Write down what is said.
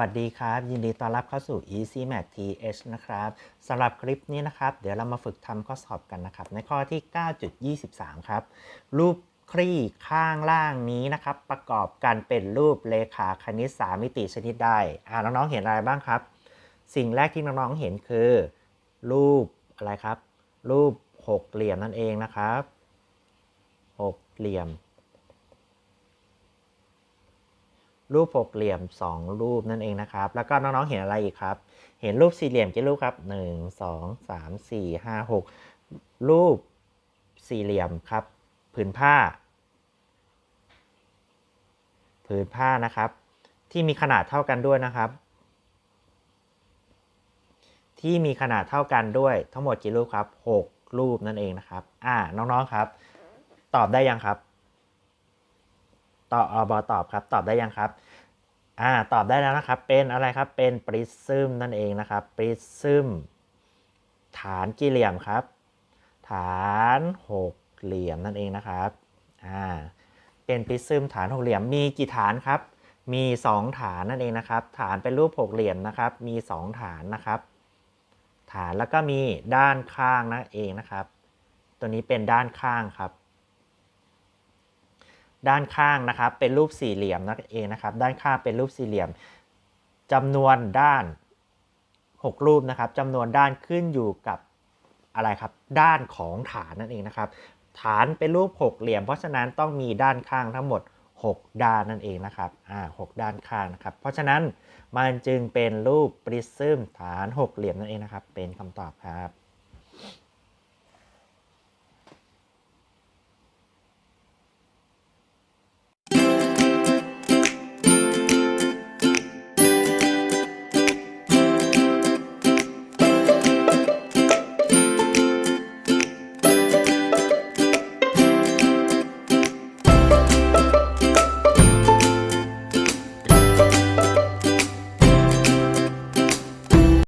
สวัสดีครับ ยินดีต้อนรับเข้าสู่ Easy Math TH นะครับสำหรับคลิปนี้นะครับ เดี๋ยวเรามาฝึกทำข้อสอบกันนะครับ ในข้อที่ 9.23 ครับ รูปคลี่ข้างล่างนี้นะครับ ประกอบกันเป็นรูปเลขาคณิต3มิติชนิดใดอ่าน้องๆเห็นอะไรบ้างครับ สิ่งแรกที่น้องๆเห็นคือ รูปอะไรครับ รูปหกเหลี่ยมนั่นเองนะครับหกเหลี่ยม รูปหกเหลี่ยม 2 รูปนั่นเองนะครับ แล้วก็น้องๆเห็นอะไรอีกครับ เห็นรูปสี่เหลี่ยมกี่รูปครับ 1 2 3 4 5 6 รูปสี่เหลี่ยมครับ ผืนผ้า ผืนผ้านะครับ ที่มีขนาดเท่ากันด้วยนะครับ ที่มีขนาดเท่ากันด้วยทั้งหมดกี่รูปครับ 6 รูปนั่นเองนะครับ อ่าน้องๆครับ ตอบได้ยังครับ ตอบอบอตอบครับ ตอบได้ยังครับอ่าตอบได้แล้วนะครับ เป็นอะไรครับ เป็นปริซึมนั่นเองนะครับ ปริซึมฐานกี่เหลี่ยมครับ ฐานหกเหลี่ยมนั่นเองนะครับอ่าเป็นปริซึมฐานหกเหลี่ยม มีกี่ฐานครับ มี 2 ฐานนั่นเองนะครับ ฐานเป็นรูปหกเหลี่ยมนะครับ มี 2 ฐานนะครับ ฐานแล้วก็มีด้านข้างนั่นเองนะครับ ตัวนี้เป็นด้านข้างครับ ด้านข้างนะครับเป็นรูปสี่เหลี่ยมนั่นเองนะครับ ด้านข้างเป็นรูปสี่เหลี่ยมจำนวนด้าน 6 รูปนะครับจำนวนด้านขึ้นอยู่กับอะไรครับ ด้านของฐานนั่นเองนะครับ ฐานเป็นรูปหกเหลี่ยม เพราะฉะนั้นต้องมีด้านข้างทั้งหมด 6 ด้านนั่นเองนะครับอ่าหกด้านข้างนะครับ เพราะฉะนั้นมันจึงเป็นรูปปริซึมฐานหกเหลี่ยมนั่นเองนะครับ เป็นคำตอบครับ